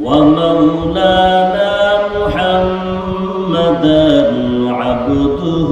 ومولانا محمدا عبده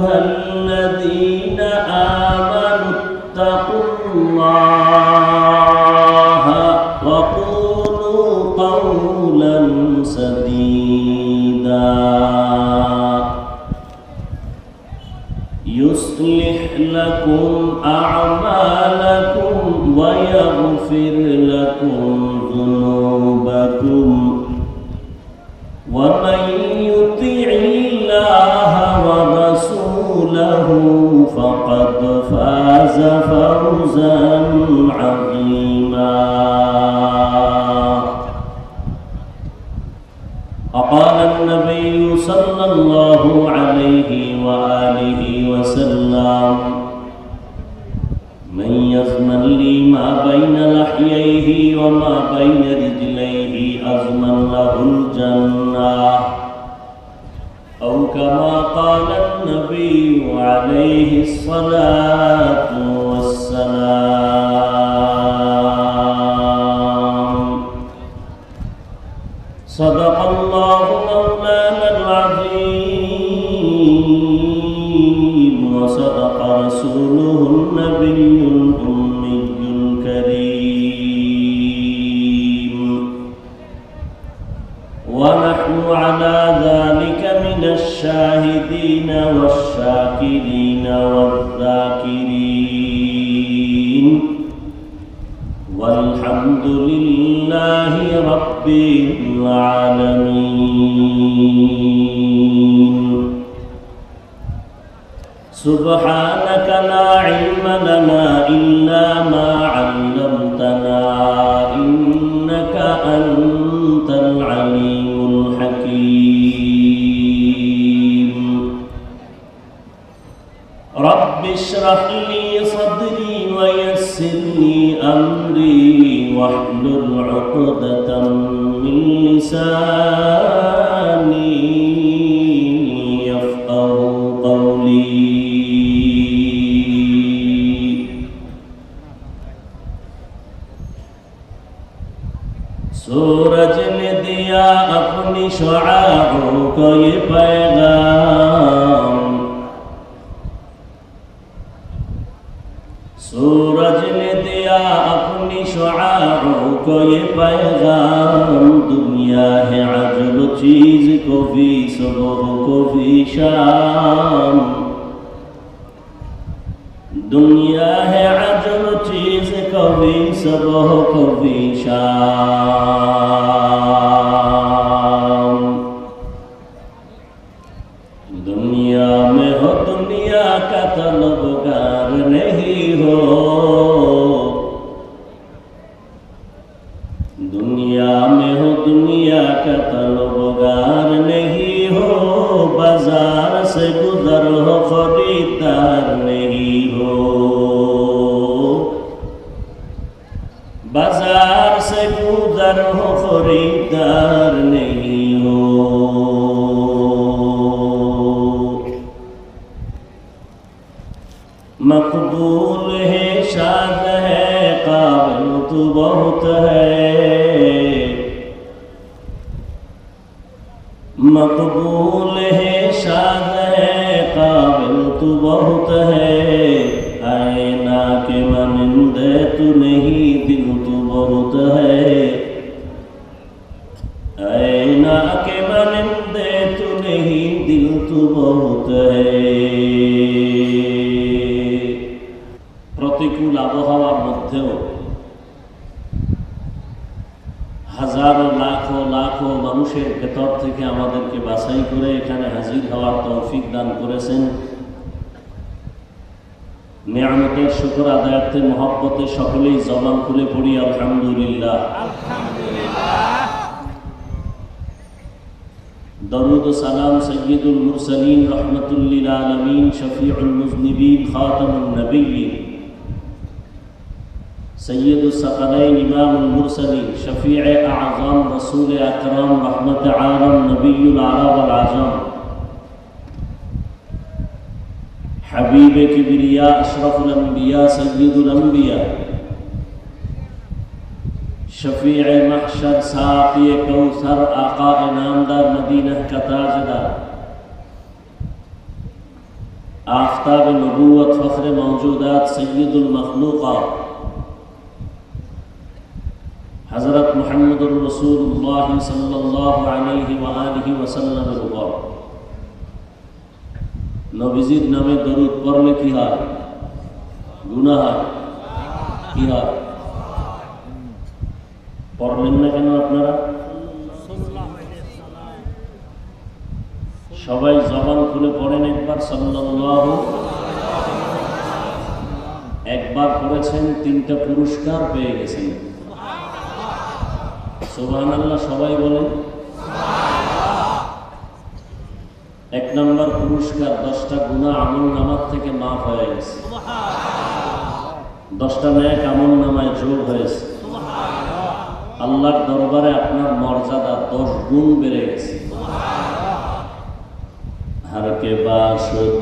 hình إليه أضمن له الجنة. أو كما قال النبي عليه الصلاة والسلام. سبحانك لا علم لنا تبریز کو بھی صبح کو بھی شام دنیا ہے عجب چیز کبھی صبح کبھی شام دنیا میں ہو دنیا کا طلبگار نہیں ہو گار نہیں ہو، بازار سے گزر ہو، خریدار نہیں ہو۔ بازار سے گزر ہو، خریدار نہیں ہو۔ مقبول ہے، شاد ہے، قابل تو بہت ہے۔ مقبول ہے شاد ہے قابل تو بہت ہے۔ শুকর আদায়ার্থে মহব্বতে সকলেই জবান খুলে পড়ি আলহামদুলিল্লাহ দরুদ ও সালাম সৈয়দুল মুরসালিন রহমতুল্লিল আলমিন শফিউল মুজনিবিন খাতামুন নবীন سيد الثقلين إمام المرسلين شفيع أعظم رسول أكرم رحمة عالم نبي العرب والعجم حبیب کبریا اشرف الانبیاء سید الانبیاء شفیع محشر ساقی کوثر، آقا نامدار مدینہ کا تاجدار آفتاب نبوت، فخر موجودات، سید المخلوقہ حضرت محمد الرسول اللہ صلی اللہ علیہ وآلہ وسلم رضا নবীজির নামে দরুদ পড়লে কি হয়? গুণা হয়। কি হয়? পড়লেন না কেন আপনারা? সবাই জবান খুলে পড়েন একবার সাল্লাহ একবার পড়েছেন, তিনটা পুরস্কার পেয়ে গেছেন। সুবহান আল্লাহ সবাই বলেন এক নম্বর পুরস্কার দশটা গুণা আমল নামার থেকে মাফ হয়ে গেছে। দশটা ন্যাক আমল নামায় যোগ হয়েছে। আল্লাহর দরবারে আপনার মর্যাদা দশ গুণ বেড়ে গেছে। হারকে বাসুদ।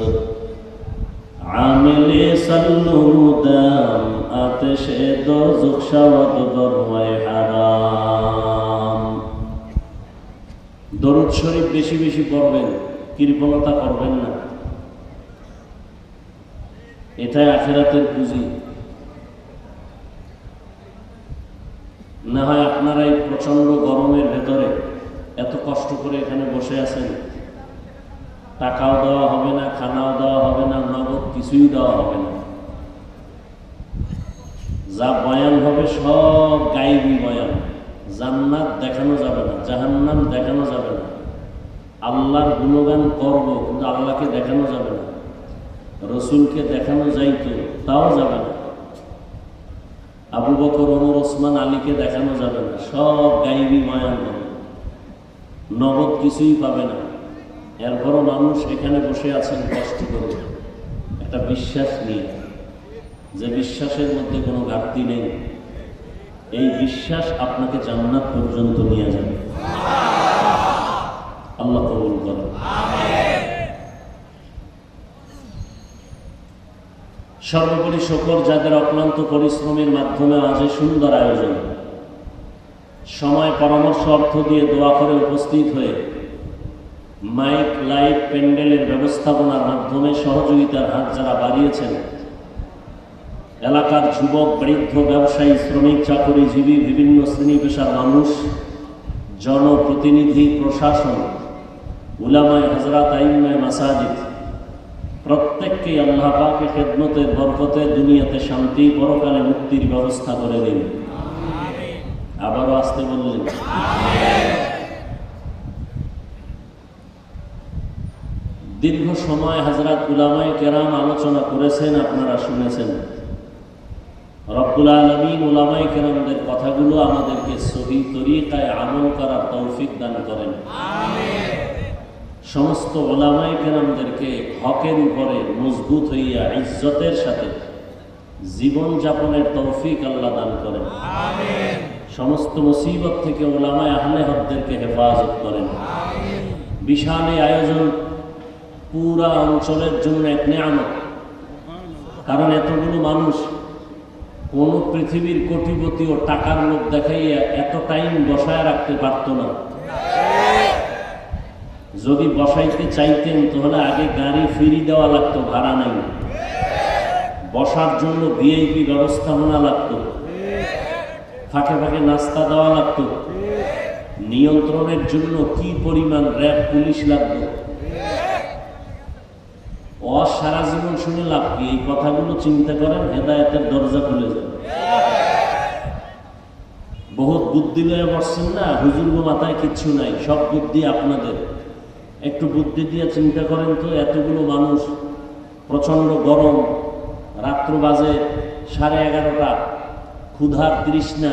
আমিলে সাল্লুদাম আতেশে দোজক শাওয়াত গরমায় হারাম। দরুদ শরীফ বেশি বেশি পড়বেন। কৃপণতা করবেন না। এটাই আখেরাতের পুঁজি। না হয় আপনারা এই প্রচণ্ড গরমের ভেতরে এত কষ্ট করে এখানে বসে আছেন। টাকাও দেওয়া হবে না, খানাও দেওয়া হবে না, নগদ কিছুই দেওয়া হবে না। যা বয়ান হবে সব গাইবি বয়ান। জান্নাত দেখানো যাবে না, জাহান্নাম দেখানো যাবে না। আল্লাহর গুণগান করব, কিন্তু আল্লাহকে দেখানো যাবে না। রসুলকে দেখানো যাইতো, তাও যাবে না। আবু বকর, ওমর, ওসমান, আলীকে দেখানো যাবে না। সব গাইবি বয়ান হবে নগদ কিছুই পাবে না। এরপরও মানুষ এখানে বসে আছেন কষ্ট করে। একটা বিশ্বাস নিয়ে। যে বিশ্বাসের মধ্যে কোনো ঘাটতি নেই। এই বিশ্বাস আপনাকে জান্নাত পর্যন্ত নিয়ে যাবে আল্লাহ কবুল করেন সর্বোপরি শকর যাদের অক্লান্ত পরিশ্রমের মাধ্যমে আজ সুন্দর আয়োজন। সময় পরামর্শ অর্থ দিয়ে দোয়া করে উপস্থিত হয়ে মাইক, লাইট, প্যান্ডেলের ব্যবস্থাপনার মাধ্যমে সহযোগিতার হাত যারা বাড়িয়েছেন, এলাকার যুবক, বৃদ্ধ, ব্যবসায়ী, শ্রমিক, চাকরিজীবী, বিভিন্ন শ্রেণি পেশার মানুষ, জনপ্রতিনিধি, প্রশাসন, উলামায় হজরত আইমায় মাসাজিদ প্রত্যেককেই আল্লাহ পাকে খেদমতের বরকতে, দুনিয়াতে শান্তি, পরকালে মুক্তির ব্যবস্থা করে দিন। আবারও আসতে বললেন। দীর্ঘ সময় হাজরাত উলামায় কেরাম আলোচনা করেছেন, আপনারা শুনেছেন। রব্বুল আলমিন উলামাই কেরামদের কথাগুলো আমাদেরকে সহি তরিকায় আমল করার তৌফিক দান করেন। সমস্ত ওলামাই কেরামদেরকে হকের উপরে মজবুত হইয়া ইজ্জতের সাথে জীবন যাপনের তৌফিক আল্লাহ দান করেন। সমস্ত মুসিবত থেকে ওলামায় আহলে হকদেরকে হেফাজত করেন। বিশাল এই আয়োজন পুরা অঞ্চলের জন্য এক নিয়ামত। কারণ এতগুলো মানুষ কোন পৃথিবীর কোটিপতি ও টাকার লোক দেখাইয়া এত টাইম বসায় রাখতে পারতো না। যদি বসাইতে চাইতেন, তাহলে আগে গাড়ি ফিরি দেওয়া লাগতো, ভাড়া নাই। বসার জন্য ভিআইপি ব্যবস্থাপনা লাগতো। ফাঁকে ফাঁকে নাস্তা দেওয়া লাগতো। নিয়ন্ত্রণের জন্য কি পরিমাণ র্যাব পুলিশ লাগতো? অ সারা জীবন শুনে লাভ কি? এই কথাগুলো চিন্তা করেন, হেদায়তের দরজা খুলে যাবে বহুত বুদ্ধি লয়ে বসছেন না? হুজুর মাথায় কিচ্ছু নাই, সব বুদ্ধি আপনাদের। একটু বুদ্ধি দিয়ে চিন্তা করেন তো, এতগুলো মানুষ, প্রচণ্ড গরম, রাত্র বাজে সাড়ে এগারোটা, ক্ষুধার তৃষ্ণা।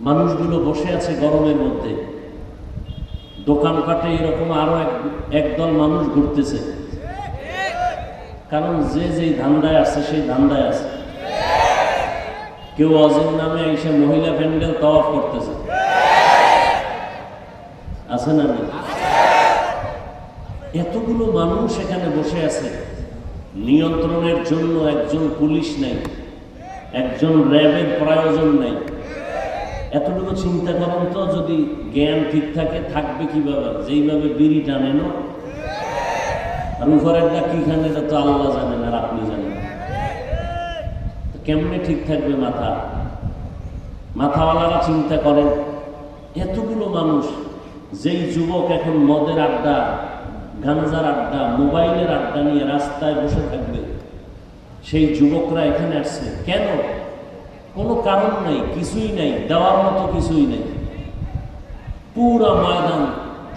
মানুষগুলো বসে আছে গরমের মধ্যে। দোকানপাটে এরকম আরও এক, একদল মানুষ ঘুরতেছে। কারণ যে যেই ধান্দায় আছে, সেই ধান্দায় আছে। কেউ অজের নামে এসে মহিলা প্যান্ডেল তওয়াফ করতেছে। আছে না? এতগুলো মানুষ এখানে বসে আছে। নিয়ন্ত্রণের জন্য একজন পুলিশ নেই। একজন র্যাবের প্রয়োজন নেই। এতটুকু চিন্তা করেন তো, যদি জ্ঞান ঠিক থাকে, থাকবে কীভাবে? যেইভাবে বিড়ি টানে না। আর উপরেরটা কি খান, এটা তো আল্লাহ জানেন আর আপনি জানেন। কেমনে ঠিক থাকবে মাথা? মাথাওয়ালারা চিন্তা করেন, এতগুলো মানুষ, যেই যুবক এখন মদের আড্ডা গাঞ্জার আড্ডা, মোবাইলের আড্ডা নিয়ে রাস্তায় বসে থাকবে। সেই যুবকরা এখানে আসছে। কেন? কোনো কারণ নাই, কিছুই নাই, দেওয়ার মতো কিছুই নেই। পুরা ময়দান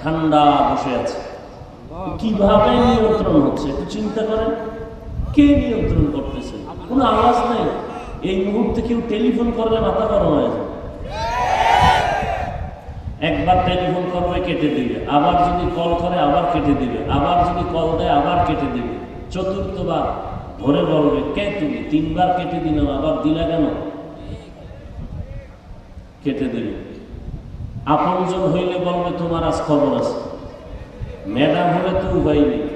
ঠান্ডা বসে আছে। কীভাবে নিয়ন্ত্রণ হচ্ছে একটু চিন্তা করেন। কে নিয়ন্ত্রণ করতেছে? কোনো আওয়াজ নাই। এই মুহূর্তে কেউ টেলিফোন করলে মাথা গরম হয়ে যায়। একবার টেলিফোন করবে, কেটে দিবে। আবার যদি কল করে, আবার কেটে দিবে। আবার যদি কল দেয়, আবার কেটে দিবে। চতুর্থবার ধরে বলবে, কে তুমি? তিনবার কেটে দিলাম, আবার দিলা কেন? কেটে দিবে আপনজন হইলে বলবে, তোমার আজ খবর আছে। ম্যাডাম হলে তো নেই।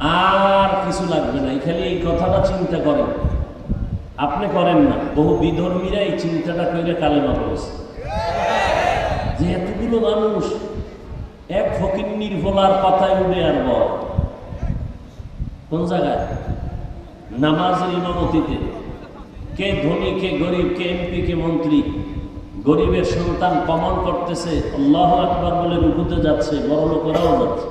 আর কিছু লাগবে না। খালি এই কথাটা চিন্তা করেন। আপনি করেন না। বহু বিধর্মীরা এই চিন্তাটা করে কালেমা করেছে যে এতগুলো মানুষ এক ফকির নির্ভলার কথায় উঠে আর বল। কোন জায়গায়? নামাজের ইমামতিতে। কে ধনী, কে গরিব, কে এমপি, কে মন্ত্রী। গরিবের সন্তান কমন করতেছে, আল্লাহ আকবার বলে রুকুতে যাচ্ছে, বড় লোকেরাও যাচ্ছে।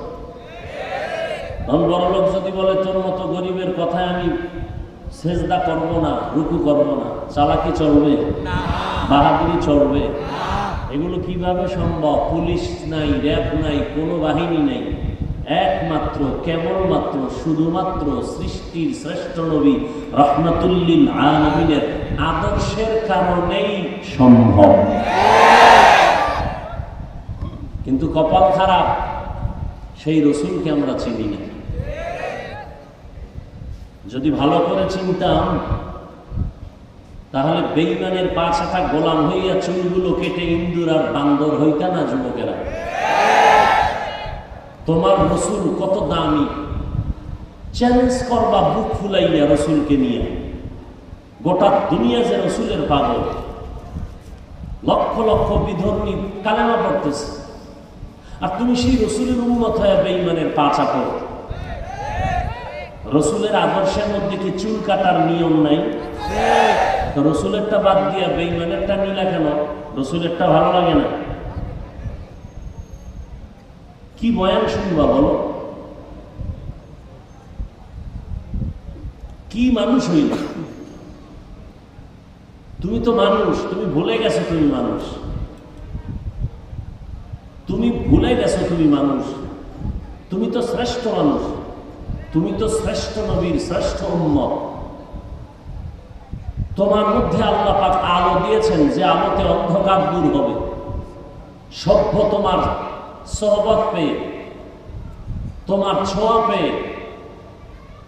বড় লোক যদি বলে, তোর মতো গরিবের কথায় আমি সেজদা করব না রুকু করব না চালাকি চলবে বাহাদুরি চলবে। এগুলো কীভাবে সম্ভব? পুলিশ নাই র্যাব নাই কোনো বাহিনী নাই। একমাত্র কেবলমাত্র শুধুমাত্র সৃষ্টির শ্রেষ্ঠ নবী রহমাতুল্লিল আলমিনের আদর্শের কারণেই সম্ভব। কিন্তু কপাল খারাপ সেই রসুলকে আমরা চিনি না। যদি ভালো করে চিনতাম, তাহলে বেইমানের পা ছাতা গোলাম হইয়া চুলগুলো কেটে ইন্দুর আর বান্দর হইতা না যুবকেরা। তোমার রসুল কত দামি। চ্যালেঞ্জ করবা, বুক ফুলাইয়া রসুলকে নিয়ে। গোটা দুনিয়া যে রসুলের পাগল। লক্ষ লক্ষ বিধর্মী কালেমা পড়তেছে। আর তুমি সেই রসুলের উন্মত হয়ে বেইমানের পা চাপো। রসুলের আদর্শের মধ্যে কি চুল কাটার নিয়ম নাই? রসুলেরটা বাদ দিয়া বেইমানেরটা নিলা কেন? রসুলেরটা ভালো লাগে না। কি বয়ান শুনবা বলো? কি মানুষ হইল তুমি তো মানুষ, তুমি ভুলে গেছো তুমি মানুষ। তুমি ভুলে গেছো তুমি মানুষ। তুমি তো শ্রেষ্ঠ মানুষ। তুমি তো শ্রেষ্ঠ নবীর শ্রেষ্ঠ উম্মত। তোমার মধ্যে আল্লাহ পাক আলো দিয়েছেন যে আলোতে অন্ধকার দূর হবে। সভ্য তোমার সহবত পেয়ে, তোমার ছোঁয়া পেয়ে,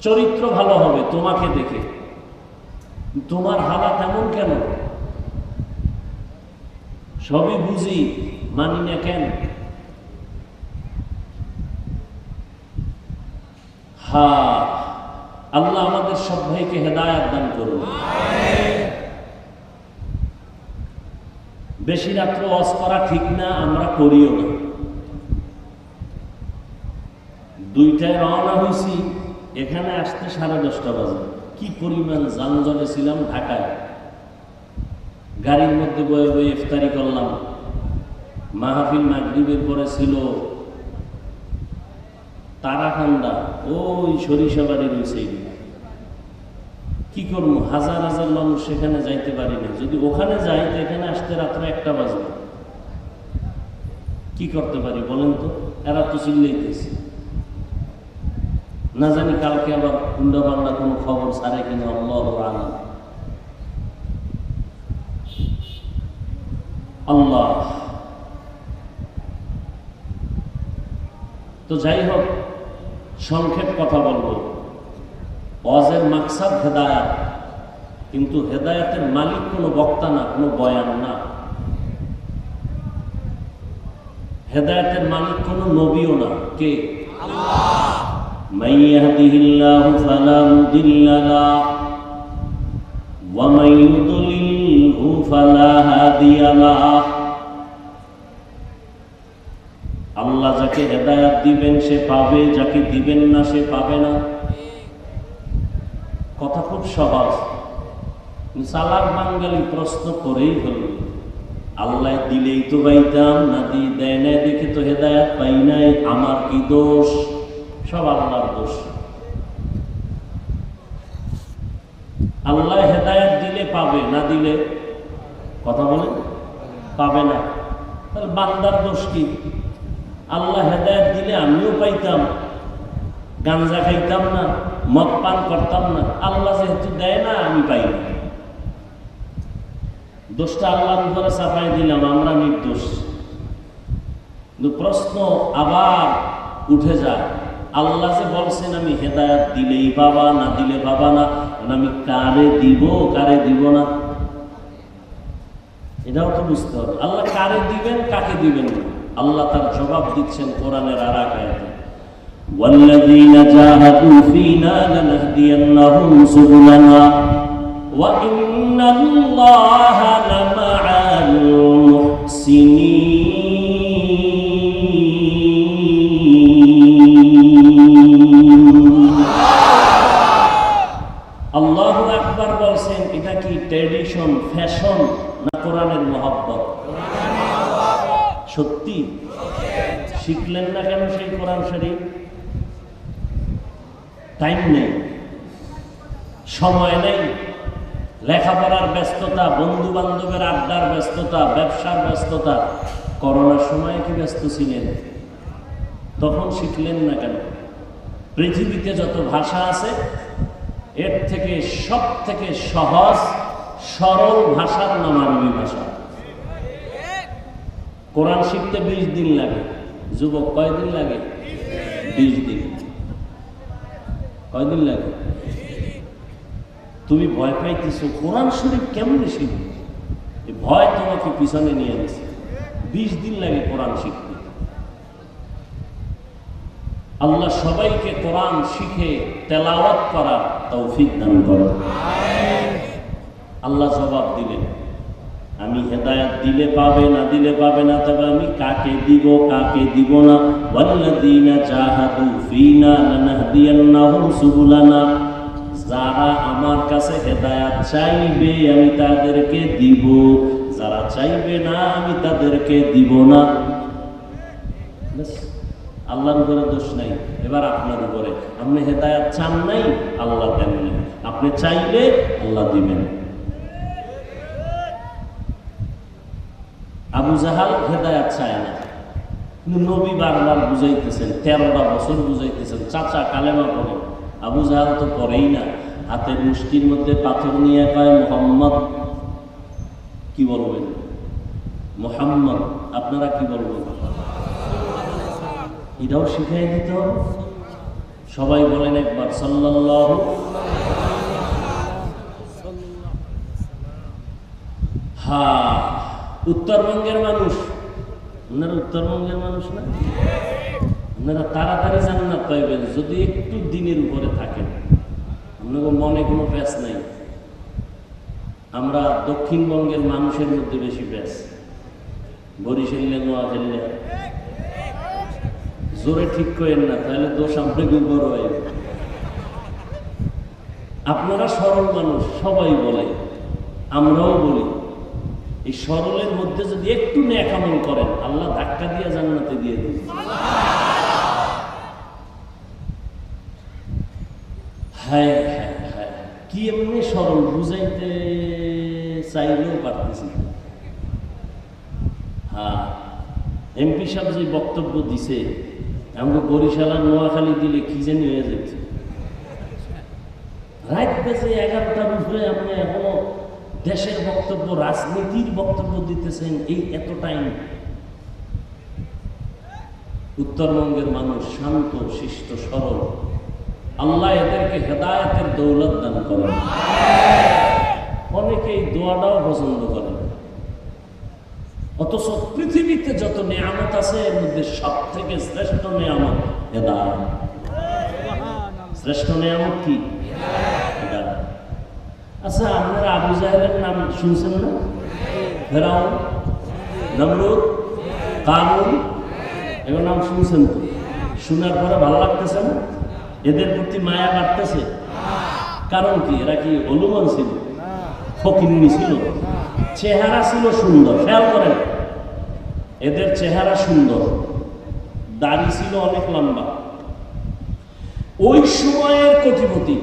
চরিত্র ভালো হবে তোমাকে দেখে। তোমার হালাত এমন কেন? সবই বুঝি, মানি না কেন? আল্লাহ আমাদের সব ভাইকে হেদায়াত দান করুন। বেশি রাত্র অস করা ঠিক না, আমরা করিও না। দুইটায় রওনা হয়েছি এখানে আসতে সাড়ে দশটা বাজে। কি পরিমাণ যানজটে ছিলাম ঢাকায়। গাড়ির মধ্যে বয়ে বয়ে ইফতারি করলাম। মাহফিল মাগরিবের পরে ছিল তারা ঠান্ডা ওই সরিষা বাড়ি রয়েছে কি করব? হাজার হাজার মানুষ সেখানে যাইতে পারি না। যদি ওখানে যাই, তো এখানে আসতে রাত্রে একটা বাজবে। কি করতে পারি বলেন তো? এরা তো চিল্লাইতেছে। না জানি কালকে আবার কুন্ডা বাংলা কোনো খবর ছাড়ে কিনা, আল্লাহ আলম। আল্লাহ। তো যাই হোক সংক্ষেপ কথা বলবো ওয়াজের মাকসাদ হেদায়াত কিন্তু হেদায়াতের মালিক কোনো বক্তা না কোনো বয়ান না হেদায়াতের মালিক কোনো নবীও না কে من يهده الله فلا مضل له ومن يضلله فلا هادي له আল্লাহ যাকে হেদায়াত দিবেন, সে পাবে। যাকে দিবেন না, সে পাবে না। কথা খুব সহজ। সালাক বাঙ্গালি প্রশ্ন করেই হল, আল্লাহ দিলেই তো পাইতাম, না দিয়ে দেয় না দেখে তো হেদায়াত পাই নাই, আমার কি দোষ? সব আল্লাহর দোষ। আল্লাহ হেদায়াত দিলে পাবে, না দিলে? কথা বলেন? পাবে না। তাহলে বান্দার দোষ কি? আল্লাহ হেদায়াত দিলে আমিও পাইতাম। গাঞ্জা খাইতাম না, মদ পান করতাম না। আল্লাহ যেহেতু দেয় না, আমি পাই না। দোষটা আল্লাহর উপরে চাপাই দিলাম, আমরা নির্দোষ। কিন্তু প্রশ্ন আবার উঠে যায়, আল্লাহ যে বলছেন, আমি হেদায়াত দিলেই বাবা না দিলে বাবা না আমি কারে দিব কারে দিব না? এটাও তো বুঝতে হবে। আল্লাহ কারে দিবেন, কাকে দিবেন না? আল্লাহ তার জবাব দিচ্ছেন কোরআনের আর এক আয়াতে والذين جاهدوا فينا لنهدينهم سبلنا وإن الله لمع المحسنين আল্লাহু আকবার বলছেন এটা কি ট্রেডিশন ফ্যাশন না কোরআনের মহব্বত সত্যি? শিখলেন না কেন সেই কোরআন শরীফ? টাইম নেই। সময় নেই। লেখাপড়ার ব্যস্ততা বন্ধু বান্ধবের আড্ডার ব্যস্ততা, ব্যবসার ব্যস্ততা। করোনার সময় কি ব্যস্ত ছিলেন? তখন শিখলেন না কেন? পৃথিবীতে যত ভাষা আছে, এর থেকে সব থেকে সহজ, সরল ভাষার নাম আরবি ভাষা। কোরআন শিখতে বিশ দিন লাগে। যুবক কয়দিন লাগে? বিশ দিন। কয়দিন লাগে? তুমি ভয় পাইতেছ, কোরআন শরীফ কেমনে শিখবে? ভয় তোমাকে পিছনে নিয়ে গেছে। বিশ দিন লাগে কোরআন শিখতে। আল্লাহ সবাইকে কোরআন শিখে তেলাওয়াত করার তৌফিক দান করো আল্লাহ জবাব দিলেন। আমি হেদায়াত দিলে পাবে না দিলে পাবে না, তবে আমি কাকে দিব কাকে দিব না? ওয়াল্লাযীনা জাহাদু ফীনা লানাহদিয়ান্নাহুম সুবুলানা। যারা আমার কাছে হেদায়াত চাইবে, আমি তাদেরকে দিব। যারা চাইবে না, আমি তাদেরকে দিব না। আল্লাহর উপরে দোষ নাই। এবার আপনার উপরে। আপনি হেদায়াত চান নাই, আল্লাহ দেননি আপনি চাইলে আল্লাহ দিবেন। আবু জাহাল হেদায়াত চায় না। কিন্তু নবী বারবার বুঝাইতেছেন, তেরোটা বছর বুঝাইতেছেন, চাচা কালেমা পড়ে। আবু জাহাল তো পড়েই না। হাতের মুষ্টির মধ্যে পাথর নিয়ে কয়, মোহাম্মদ, কি বলবেন? মোহাম্মদ, আপনারা কি বলবেন? এটাও শিখাই দিতে সবাই বলেন একবার, সাল্লাল্লাহু হ্যাঁ উত্তরবঙ্গের মানুষ। ওনারা উত্তরবঙ্গের মানুষ না? আপনারা তাড়াতাড়ি জান্নাত পাইবেন, যদি একটু দিনের উপরে থাকেন। আপনাদের মনে কোনো ব্যাস নাই? আমরা দক্ষিণবঙ্গের মানুষের মধ্যে বেশি ব্যাস। বরিশালে নোয়াখালী জোরে ঠিক করেন না, তাহলে দোষ আপনাকে বড় হয়। আপনারা সরল মানুষ, সবাই বলে। আমরাও বলি। এই সরলের মধ্যে যদি একটু ন্যাকামল করেন, আল্লাহ ধাক্কা দিয়ে জান্নাতে দিয়ে দিন হ্যাঁ হ্যাঁ কি এমনি সরল বুঝাইতে চাইলেও পারতেছি হ্যাঁ এমপি সাহেব যে বক্তব্য দিছে, আমাকে বরিশাল আর নোয়াখালী দিলে কি জানি হয়ে যাচ্ছে রাত বেজে এগারোটার উপরে আপনি এখনও দেশের বক্তব্য, রাজনীতির বক্তব্য দিতেছেন এই এত টাইম উত্তরবঙ্গের মানুষ শান্ত, শিষ্ট, সরল। আল্লাহ এদেরকে হেদায়তের দৌলত দান করেন। অনেকে এই দোয়াটাও পছন্দ করেন। অথচ পৃথিবীতে যত নিয়ামত আছে, এর মধ্যে সব থেকে শ্রেষ্ঠ নিয়ামত হেদায়ত। শ্রেষ্ঠ নিয়ামত কি? আচ্ছা আপনারা আবু জাহেলের নাম শুনছেন না? ফেরাউন, নমরুদ কানুন এগুলো নাম শুনছেন তো? শোনার পরে ভালো লাগতেছে না? এদের প্রতি মায়া বাড়তেছে। কারণ কি? এরা কি অলুমন ছিল? ফকিন্নি ছিল? চেহারা ছিল সুন্দর, খেয়াল করেন। এদের চেহারা সুন্দর। দাড়ি ছিল অনেক লম্বা। ওই সময়ের কোটিপতি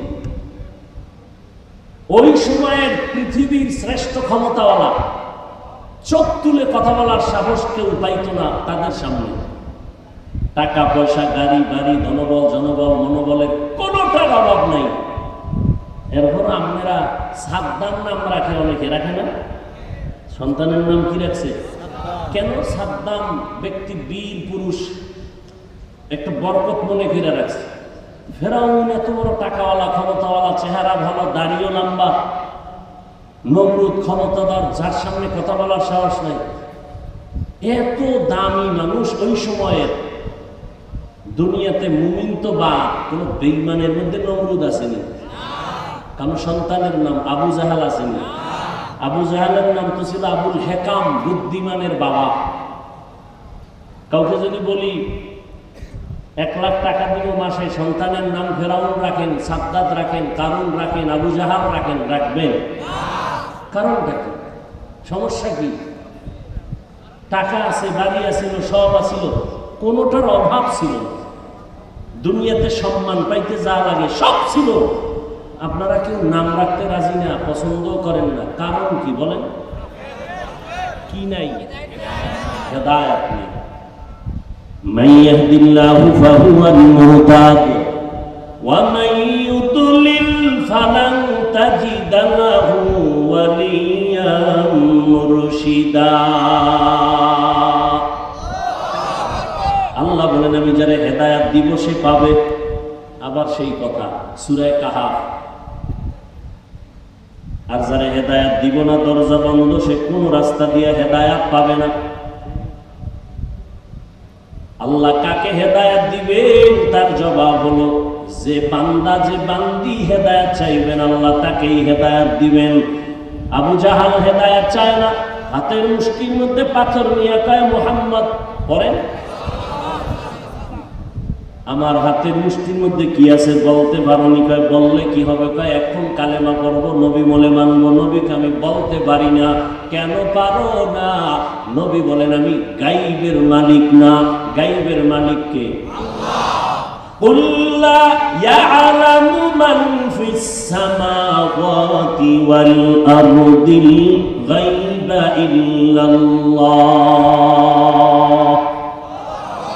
ওই সময়ের পৃথিবীর শ্রেষ্ঠ ক্ষমতাওয়ালা। চোখ তুলে কথা বলার সাহস কেউ পাইত না তাদের সামনে। টাকা পয়সা গাড়ি বাড়ি ধনবল জনবল মনোবলের কোনোটার অভাব নাই। এরপর আপনারা সাদ্দাম নাম রাখে অনেকে রাখে না? সন্তানের নাম কি রাখছে? কেন সাদ্দাম ব্যক্তি বীর পুরুষ? একটা বরকত মনে করে রাখছে। ফেরাউন এত বড় টাকাওয়ালা, ক্ষমতাওয়ালা, চেহারা ভালো নমরুদ ক্ষমতাদার, যার সামনে কথা বলার সাহস নাই। এত দামি মানুষ ওই সময়ের দুনিয়াতে মুমিন তো বা কোনো বেইমানের মধ্যে নমরুদ আসেনি। কারণ সন্তানের নাম আবু জাহাল আসেনি। আবু জাহালের নাম তো ছিল আবুল হেকাম, বুদ্ধিমানের বাবা। কাউকে যদি বলি এক লাখ টাকা দিব মাসে। সন্তানের নাম ফেরাউন রাখেন, সাদ্দাত রাখেন, কারুন রাখেন, আবু জাহাল রাখেন, রাখবেন। কারণটা কি? সমস্যা কি? টাকা আছে, বাড়ি আছিল সব আছিল কোনোটার অভাব ছিল দুনিয়াতে সম্মান পাইতে যা লাগে সব ছিল। আপনারা কেউ নাম রাখতে রাজি না পছন্দ করেন না। কারণ কি বলেন? কি নাই? হেদায়াত নেই। من يهد الله فهو المهتد ومن يضلل فلن تجد له وليا مرشدا আল্লাহ বলেন আমি যারা হেদায়াত দিব সে পাবে আবার সেই কথা সুরায় কাহা আর যারা হেদায়াত দিব না দরজা বন্ধ সে কোন রাস্তা দিয়ে হেদায়াত পাবে না আল্লাহ কাকে হেদায়াত দিবেন তার জবাব হলো, যে বান্দা যে বান্দি হেদায়াত চাইবেন, আল্লাহ তাকেই হেদায়াত দিবেন। আবু জাহাল হেদায়াত চায় না। হাতের মুষ্টির মধ্যে পাথর নিয়ে কয়, মোহাম্মদ, পড়েন? আমার হাতের মুষ্টির মধ্যে কি আছে বলতে পারি কয়, বললে কি হবে? কয়, এখন কালেমা করব নবী বলে মানবো, নবীকে আমি বলতে পারি না। কেন পারো না? নবী বলেন, আমি গাইবের মালিক না। গাইবের মালিককে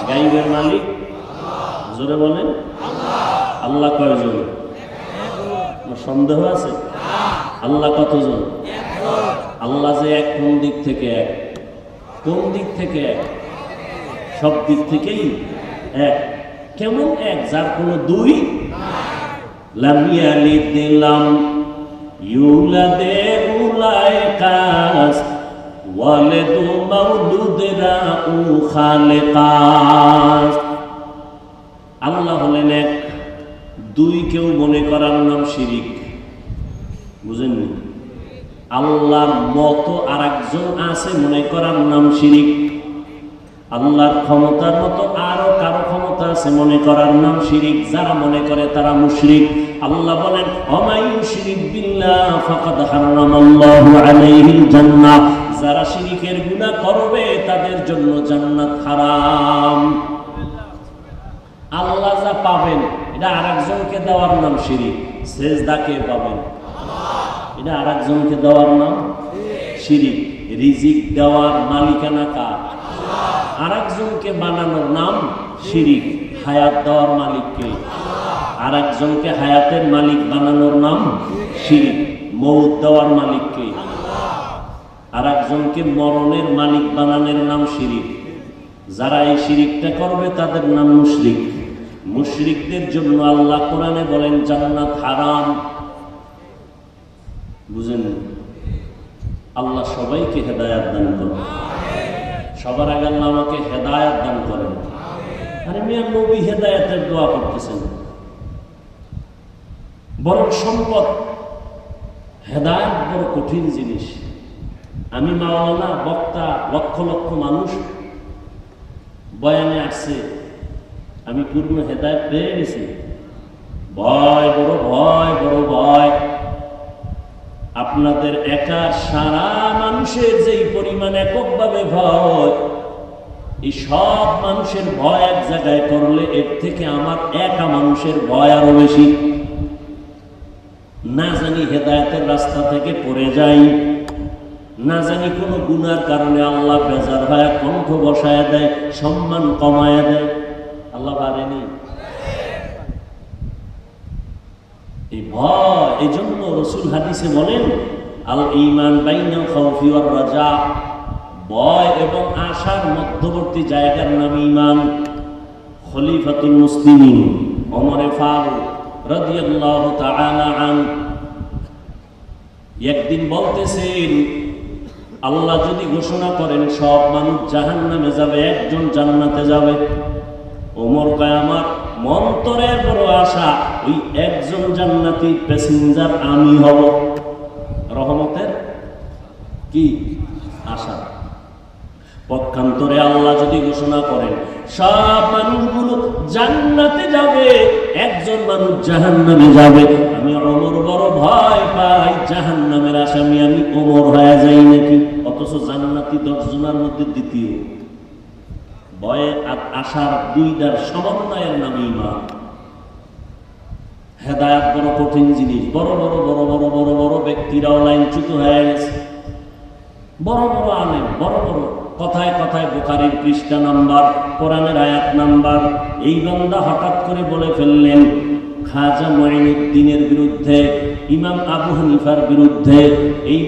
গাইবের মালিক জোরে বলেন। আল্লাহ কয়জন? সন্দেহ আছে। আল্লাহ কতজন? আল্লাহ যে এক, কোন দিক থেকে এক? কোন দিক থেকে এক? সব দিক থেকেই এক। কেমন এক? যার কোনো দুই লামিয়ালি দিলাম ইউলাদে উলায় কাস ওয়ালেদু মাউলুদেরা উ খালেকাস আল্লাহ হলেন এক, দুই কেউ মনে করার নাম শিরিক। বুঝেননি? আল্লাহর মতো আর একজন আছে মনে করার নাম শিরিক। আল্লাহর ক্ষমতার মতো আরও কারও ক্ষমতা আছে মনে করার নাম শিরিক। যারা মনে করে তারা মুশরিক। আল্লাহ বলেন অমায়ু শিরিক যারা শিরিকের গুনাহ করবে, তাদের জন্য জান্নাত হারাম। আল্লাহ যা পাবেন, এটা আর একজনকে দেওয়ার নাম শিরিক। সেজদাকে পাবেন? এটা আর একজনকে দেওয়ার নাম শিরিক। রিজিক দেওয়ার মালিকানা কার? আরেকজনকে বানানোর নাম শিরিক। হায়াত দেওয়ার মালিককে আরেকজনকে হায়াতের মালিক বানানোর নাম শিরিক। মৌত দেওয়ার মালিককে আর একজনকে মরণের মালিক বানানোর নাম শিরিক। যারা এই শিরিকটা করবে, তাদের নাম মুশরিক। মুশরিকদের জন্য আল্লাহ কোরআনে বলেন, জান্নাত হারাম। বুঝেন? আল্লাহ সবাইকে হেদায়াত দান করেন। সবার আগে আল্লাহ আমাকে হেদায়াত দান করেন। আরে মিয়া, নবী হেদায়াতের দোয়া করতেছেন। বরং সম্পদ হেদায়াত বড় কঠিন জিনিস। আমি মাওলানা, বক্তা, লক্ষ লক্ষ মানুষ বয়ানে আসছে আমি পূর্ণ হেদায়ত পেয়ে গেছি। ভয় বড় ভয় বড় ভয়। আপনাদের একা সারা মানুষের যেই পরিমাণ এককভাবে ভয়, এই সব মানুষের ভয় এক জায়গায় করলে এর থেকে আমার একা মানুষের ভয় আরও বেশি। না জানি হেদায়তের রাস্তা থেকে পড়ে যাই, না জানি কোনো গুনার কারণে আল্লাহ বেজার হয় কণ্ঠ বসায় দেয়, সম্মান কমায় দেয়। আল্লাহ পারেনি এই ভয়, এই জন্য রসুল হাদিসে বলেন, আল ইমান রাজা। ভয় এবং আশার মধ্যবর্তী জায়গার নাম ইমান খলিফাতুল ওমরে ফারুক একদিন বলতেছেন, আল্লাহ যদি ঘোষণা করেন সব মানুষ জাহান নামে যাবে, একজন জান্নাতে যাবে। ওমর কয়, আমার মন্তরের বড় আশা, ওই একজন জান্নাতি প্যাসেঞ্জার আমি হব। রহমতের কি আশা? পক্ষান্তরে আল্লাহ যদি ঘোষণা করেন, সব মানুষগুলো জান্নাতে যাবে, একজন মানুষ জাহান্নামে যাবে। আমি অমর বড় ভয় পাই, জাহান্নামের আসামি আমি অমর হয়ে যাই নাকি? অথচ জান্নাতি দশজনের মধ্যে দ্বিতীয়। ভয়ে আর আশার দুইটার সমন্বয়ের নাম ইমান। হেদায়াত বড় কঠিন জিনিস। বড় বড় বড় বড় বড় বড় ব্যক্তিরাও লাইনচ্যুত হয়ে গেছে। বড় বড় বড় বড়। কথায় কথায় পৃষ্ঠা নাম্বার, কোরআনের আয়াত নাম্বার। এই হঠাৎ করে বলে ফেললেন, খাজা মঈনুদ্দিনের বিরুদ্ধে, ইমাম আবু হানিফার বিরুদ্ধে, এই